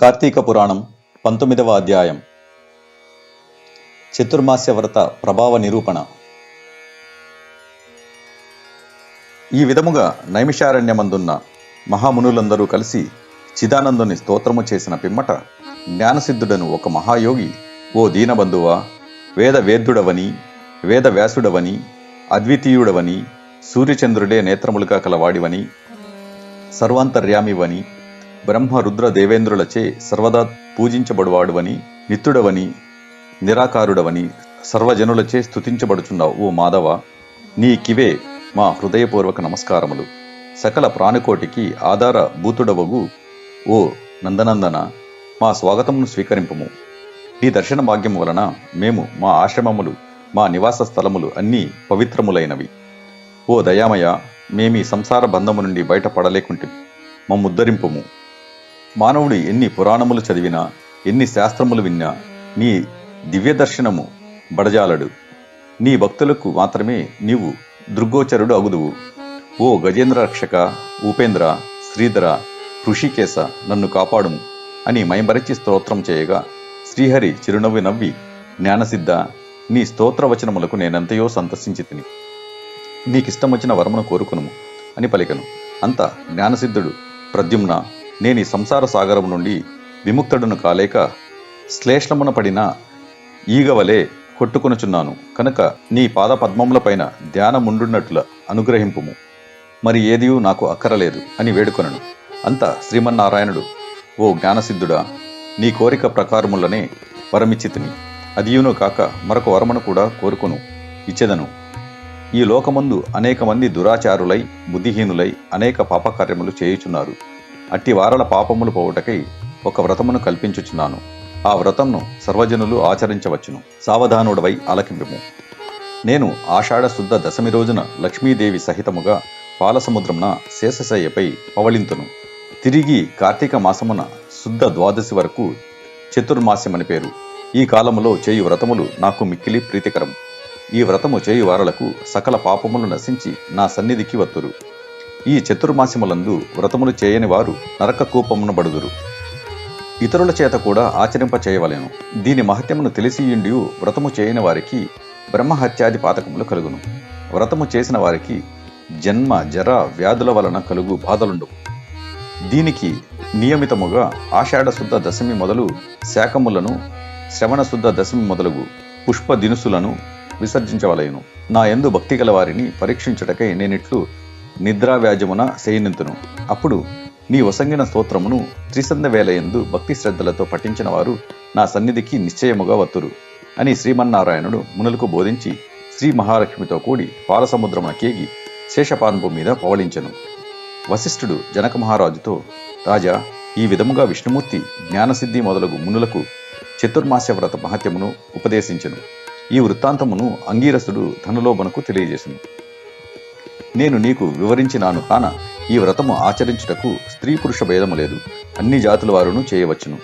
కార్తీక పురాణం పంతొమ్మిదవ అధ్యాయం. చతుర్మాస్య వ్రత ప్రభావ నిరూపణ. ఈ విధముగా నైమిషారణ్యమందున్న మహామునులందరూ కలిసి చిదానందుని స్తోత్రము చేసిన పిమ్మట జ్ఞానసిద్ధుడను ఒక మహాయోగి ఓ దీనబంధువా వేద వేద్యుడవని వేద వ్యాసుడవని అద్వితీయుడవని సూర్యచంద్రుడే నేత్రములుగా కలవాడివని సర్వాంతర్యామివని బ్రహ్మ రుద్ర దేవేంద్రులచే సర్వదా పూజించబడువాడువని నిత్యుడవని నిరాకారుడవని సర్వజనులచే స్థుతించబడుచున్నావు ఓ మాధవ! నీ కివే మా హృదయపూర్వక నమస్కారములు. సకల ప్రాణికోటికి ఆధార భూతుడవగు ఓ నందనందన! మా స్వాగతమును స్వీకరింపము. నీ దర్శన భాగ్యము వలన మేము మా ఆశ్రమములు మా నివాస స్థలములు అన్నీ పవిత్రములైనవి. ఓ దయామయ! మేమీ సంసార బంధము నుండి బయటపడలేకుంటే మమ్ముద్ధరింపుము. మానవుడు ఎన్ని పురాణములు చదివినా ఎన్ని శాస్త్రములు విన్నా నీ దివ్యదర్శనము బడజాలడు. నీ భక్తులకు మాత్రమే నీవు దృగ్గోచరుడు అగుదువు. ఓ గజేంద్ర రక్షక ఉపేంద్ర శ్రీధర ఋషికేశ నన్ను కాపాడుము అని మైమరచి స్తోత్రం చేయగా శ్రీహరి చిరునవ్వి నవ్వి జ్ఞానసిద్ధ నీ స్తోత్ర వచనములకు నేనెంతయో సంతసించి తిని నీకిష్టం వచ్చిన వరమును కోరుకును అని పలికను. అంత జ్ఞానసిద్ధుడు ప్రద్యుమ్న నేను ఈ సంసార సాగరం నుండి విముక్తుడును కాలేక శ్లేష్లమున పడిన ఈగవలే కొట్టుకొనుచున్నాను. కనుక నీ పాద పద్మములపైన ధ్యానముండున్నట్ల అనుగ్రహింపుము. మరి ఏదియూ నాకు అక్కరలేదు అని వేడుకొనను. అంత శ్రీమన్నారాయణుడు ఓ జ్ఞానసిద్ధుడా నీ కోరిక ప్రకారములనే వరమిచ్చితిని. అదియును కాక మరొక వరమును కూడా కోరుకును ఇచ్చెదను. ఈ లోకమందు అనేక మంది దురాచారులై బుద్ధిహీనులై అనేక పాపకార్యములు చేయుచున్నారు. అట్టి వారల పాపములు పోవుటకై ఒక వ్రతమును కల్పించుచున్నాను. ఆ వ్రతంను సర్వజనులు ఆచరించవచ్చును. సావధానుడవై ఆలకింపుము నేను ఆషాఢ శుద్ధ దశమి రోజున లక్ష్మీదేవి సహితముగా పాలసముద్రమున శేషశయ్యపై పవళింతును. తిరిగి కార్తీక మాసమున శుద్ధ ద్వాదశి వరకు చతుర్మాస్యమని పేరు. ఈ కాలములో చేయు వ్రతములు నాకు మిక్కిలి ప్రీతికరం. ఈ వ్రతము చేయు వారలకు సకల పాపములు నశించి నా సన్నిధికి వత్తురు. ఈ చతుర్మాసిములందు వ్రతములు చేయని వారు నరక కూపమున బడుదురు. ఇతరుల చేత కూడా ఆచరింప చేయవలెను దీని మహత్యమును తెలిసియుండి వ్రతము చేయని వారికి బ్రహ్మహత్యాది పాతకములు కలుగును. వ్రతము చేసిన వారికి జన్మ జర వ్యాధుల వలన కలుగు బాధలుండు. దీనికి నియమితముగా ఆషాఢశుద్ధ దశమి మొదలు శాకములను శ్రవణశుద్ధ దశమి మొదలగు పుష్ప దినుసులను విసర్జించవలయను నా ఎందు భక్తి గల వారిని పరీక్షించుటకై నేనిట్లు నిద్రావ్యాజమున శయనింతును. అప్పుడు నీ వసంగిన స్తోత్రమును త్రిసంద వేలయందు భక్తి శ్రద్ధలతో పఠించిన వారు నా సన్నిధికి నిశ్చయముగా వత్తురు అని శ్రీమన్నారాయణుడు మునులకు బోధించి శ్రీ మహాలక్ష్మితో కూడి పాలసముద్రమున కేగి శేషపాన్పు మీద పవళించెను. వశిష్ఠుడు జనక మహారాజుతో రాజా ఈ విధముగా విష్ణుమూర్తి జ్ఞానసిద్ధి మొదలగు మునులకు చతుర్మాస్య వ్రత మహత్యమును ఉపదేశించెను. ఈ వృత్తాంతమును అంగీరసుడు ధనులోబనకు తెలియజేసింది నేను నీకు వివరించినాను కాన ఈ వ్రతము ఆచరించుటకు స్త్రీ పురుష భేదము లేదు. అన్ని జాతుల వారును చేయవచ్చును.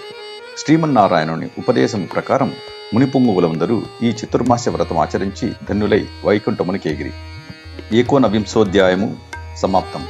శ్రీమన్నారాయణుని ఉపదేశం ప్రకారం మునిపుంగువులందరూ ఈ చతుర్మాస్య వ్రతం ఆచరించి ధన్యులై వైకుంఠమునికేగిరి ఏకోనవింశోధ్యాయము సమాప్తం.